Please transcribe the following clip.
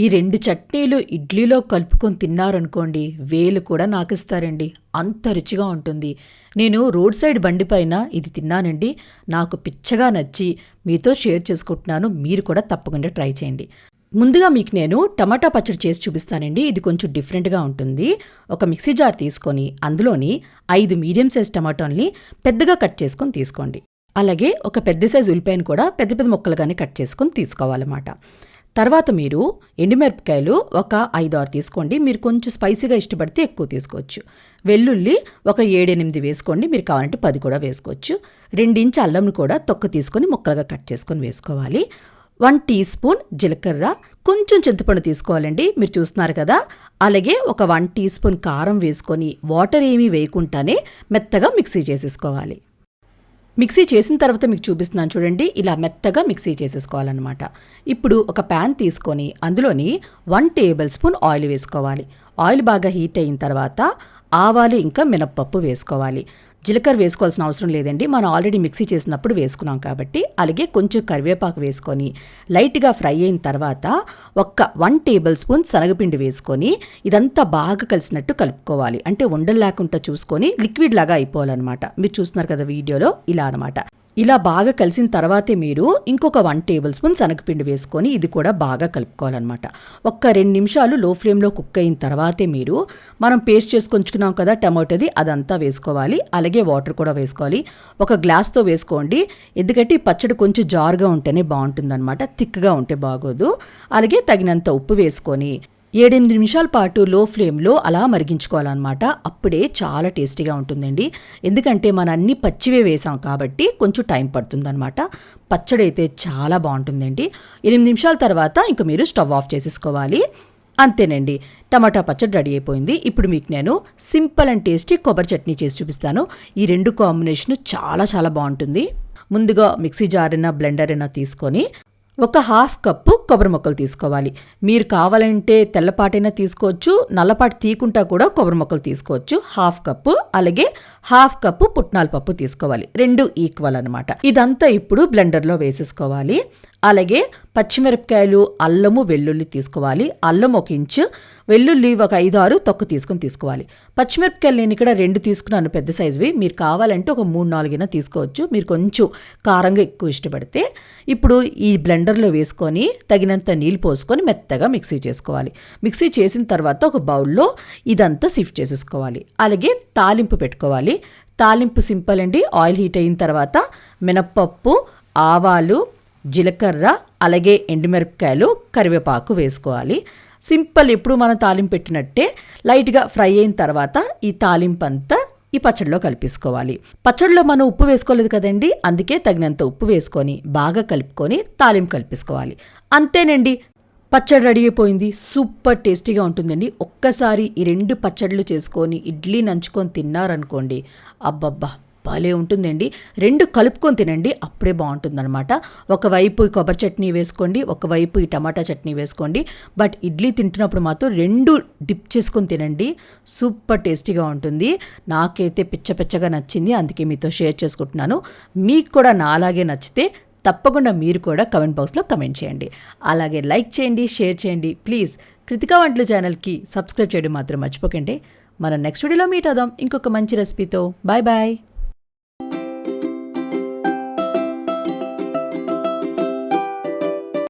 ఈ రెండు చట్నీలు ఇడ్లీలో కలుపుకొని తిన్నారనుకోండి వేలు కూడా నాకిస్తారండి. అంత రుచిగా ఉంటుంది. నేను రోడ్ సైడ్ బండి పైన ఇది తిన్నానండి. నాకు పిచ్చగా నచ్చి మీతో షేర్ చేసుకుంటున్నాను. మీరు కూడా తప్పకుండా ట్రై చేయండి. ముందుగా మీకు నేను టమాటా పచ్చడి చేసి చూపిస్తానండి. ఇది కొంచెం డిఫరెంట్గా ఉంటుంది. ఒక మిక్సీ జార్ తీసుకొని అందులోని ఐదు మీడియం సైజ్ టమాటోల్ని పెద్దగా కట్ చేసుకొని తీసుకోండి. అలాగే ఒక పెద్ద సైజు ఉల్లిపాయను కూడా పెద్ద పెద్ద ముక్కలుగానే కట్ చేసుకొని తీసుకోవాలన్నమాట. తర్వాత మీరు ఎండుమిరపకాయలు ఒక ఐదు ఆరు తీసుకోండి. మీరు కొంచెం స్పైసీగా ఇష్టపడితే ఎక్కువ తీసుకోవచ్చు. వెల్లుల్లి ఒక ఏడెనిమిది వేసుకోండి. మీరు కావాలంటే పది కూడా వేసుకోవచ్చు. రెండించి అల్లంను కూడా తొక్క తీసుకొని ముక్కలుగా కట్ చేసుకొని వేసుకోవాలి. వన్ టీ స్పూన్ జీలకర్ర. కొంచెం చింతపండు తీసుకోవాలండి. మీరు చూస్తున్నారు కదా? అలాగే ఒక వన్ టీ స్పూన్ కారం వేసుకొని వాటర్ ఏమీ వేయకుండానే మెత్తగా మిక్సీ చేసేసుకోవాలి. మిక్సీ చేసిన తర్వాత మీకు చూపిస్తున్నాను చూడండి. ఇలా మెత్తగా మిక్సీ చేసేసుకోవాలన్నమాట. ఇప్పుడు ఒక ప్యాన్ తీసుకొని అందులోని వన్ టేబుల్ స్పూన్ ఆయిల్ వేసుకోవాలి. ఆయిల్ బాగా హీట్ అయిన తర్వాత ఆవాలు ఇంకా మినప్పప్పు వేసుకోవాలి. జీలకర్ర వేసుకోవాల్సిన అవసరం లేదండి. మనం ఆల్రెడీ మిక్సీ చేసినప్పుడు వేసుకున్నాం కాబట్టి అలాగే కొంచెం కరివేపాకు వేసుకొని లైట్గా ఫ్రై అయిన తర్వాత ఒక్క వన్ టేబుల్ స్పూన్ శనగపిండి వేసుకొని ఇదంతా బాగా కలిసినట్టు కలుపుకోవాలి. అంటే ఉండలు లేకుండా చూసుకొని లిక్విడ్ లాగా అయిపోవాలన్నమాట. మీరు చూస్తున్నారు కదా వీడియోలో ఇలా అనమాట ఇలా బాగా కలిసిన తర్వాతే మీరు ఇంకొక వన్ టేబుల్ స్పూన్ శనగపిండి వేసుకొని ఇది కూడా బాగా కలుపుకోవాలన్నమాట. ఒక్క రెండు నిమిషాలు లో ఫ్లేమ్లో కుక్ అయిన తర్వాతే మీరు మనం పేస్ట్ చేసుకొంచుకున్నాం కదా టమాటోది అదంతా వేసుకోవాలి. అలాగే వాటర్ కూడా వేసుకోవాలి. ఒక గ్లాస్తో వేసుకోండి. ఎందుకంటే ఈ పచ్చడి కొంచెం జారుగా ఉంటేనే బాగుంటుందన్నమాట. థిక్గా ఉంటే బాగోదు. అలాగే తగినంత ఉప్పు వేసుకొని ఏడెనిమిది నిమిషాల పాటు లో ఫ్లేమ్లో అలా మరిగించుకోవాలన్నమాట. అప్పుడే చాలా టేస్టీగా ఉంటుందండి. ఎందుకంటే మన అన్ని పచ్చివే వేసాం కాబట్టి కొంచెం టైం పడుతుందన్నమాట. పచ్చడి అయితే చాలా బాగుంటుందండి. ఎనిమిది నిమిషాల తర్వాత ఇంకా మీరు స్టవ్ ఆఫ్ చేసేసుకోవాలి. అంతేనండి. టమాటా పచ్చడి రెడీ అయిపోయింది. ఇప్పుడు మీకు నేను సింపుల్ అండ్ టేస్టీ కొబ్బరి చట్నీ చేసి చూపిస్తాను. ఈ రెండు కాంబినేషన్ చాలా చాలా బాగుంటుంది. ముందుగా మిక్సీ జార్ అయినా బ్లెండర్ అయినా తీసుకొని ఒక హాఫ్ కప్పు కొబ్బరి మొక్కలు తీసుకోవాలి. మీరు కావాలంటే తెల్లపాటైనా తీసుకోవచ్చు నల్లపాటి తీకుంటా కూడా కొబ్బరి మొక్కలు తీసుకోవచ్చు. హాఫ్ కప్పు అలాగే హాఫ్ కప్పు పుట్నాల పప్పు తీసుకోవాలి. రెండు ఈక్వల్ అనమాట ఇదంతా ఇప్పుడు బ్లెండర్లో వేసేసుకోవాలి. అలాగే పచ్చిమిరపకాయలు అల్లము వెల్లుల్లి తీసుకోవాలి. అల్లం ఒక ఇంచు వెల్లుల్లి ఒక ఐదు ఆరు తొక్కు తీసుకొని తీసుకోవాలి. పచ్చిమిరపకాయలు నేను ఇక్కడ రెండు తీసుకున్నాను పెద్ద సైజువి. మీరు కావాలంటే ఒక మూడు నాలుగైనా తీసుకోవచ్చు. మీరు కొంచెం కారంగా ఎక్కువ ఇష్టపడితే ఇప్పుడు ఈ బ్లెండర్లో వేసుకొని తగినంత నీళ్ళు పోసుకొని మెత్తగా మిక్సీ చేసుకోవాలి. మిక్సీ చేసిన తర్వాత ఒక బౌల్లో ఇదంతా సిఫ్ట్ చేసేసుకోవాలి. అలాగే తాలింపు పెట్టుకోవాలి. తాలింపు సింపుల్ అండి. ఆయిల్ హీట్ అయిన తర్వాత మినప్పప్పు ఆవాలు జీలకర్ర అలాగే ఎండుమిరపకాయలు కరివేపాకు వేసుకోవాలి. సింపుల్ ఎప్పుడు మనం తాలింపు పెట్టినట్టే లైట్గా ఫ్రై అయిన తర్వాత ఈ తాలింపు అంతా ఈ పచ్చడిలో కలిపేసుకోవాలి. పచ్చడిలో మనం ఉప్పు వేసుకోలేదు కదండి అందుకే తగినంత ఉప్పు వేసుకొని బాగా కలుపుకొని తాలింపు కలిపేసుకోవాలి. అంతేనండి పచ్చడి రెడీ అయిపోయింది. సూపర్ టేస్టీగా ఉంటుందండి. ఒక్కసారి ఈ రెండు పచ్చళ్ళు చేసుకొని ఇడ్లీ నంచుకొని తిన్నారనుకోండి అబ్బబ్బా! భలే ఉంటుందండి. రెండు కలుపుకొని తినండి అప్పుడే బాగుంటుందన్నమాట. ఒకవైపు ఈ కొబ్బరి చట్నీ వేసుకోండి ఒకవైపు ఈ టమాటా చట్నీ వేసుకోండి. బట్ ఇడ్లీ తింటున్నప్పుడు మాత్రం రెండు డిప్ చేసుకొని తినండి. సూపర్ టేస్టీగా ఉంటుంది. నాకైతే పిచ్చ పిచ్చగా నచ్చింది అందుకే మీతో షేర్ చేసుకుంటున్నాను. మీకు కూడా నాలాగే నచ్చితే తప్పకుండా మీరు కూడా కమెంట్ బాక్స్లో కమెంట్ చేయండి. అలాగే లైక్ చేయండి షేర్ చేయండి. ప్లీజ్ కృతికా వంటలు ఛానల్కి సబ్స్క్రైబ్ చేయడం మాత్రం మర్చిపోకండి. మనం నెక్స్ట్ వీడియోలో మీట్ అవుదాం. ఇంకొక మంచి రెసిపీతో. Bye bye.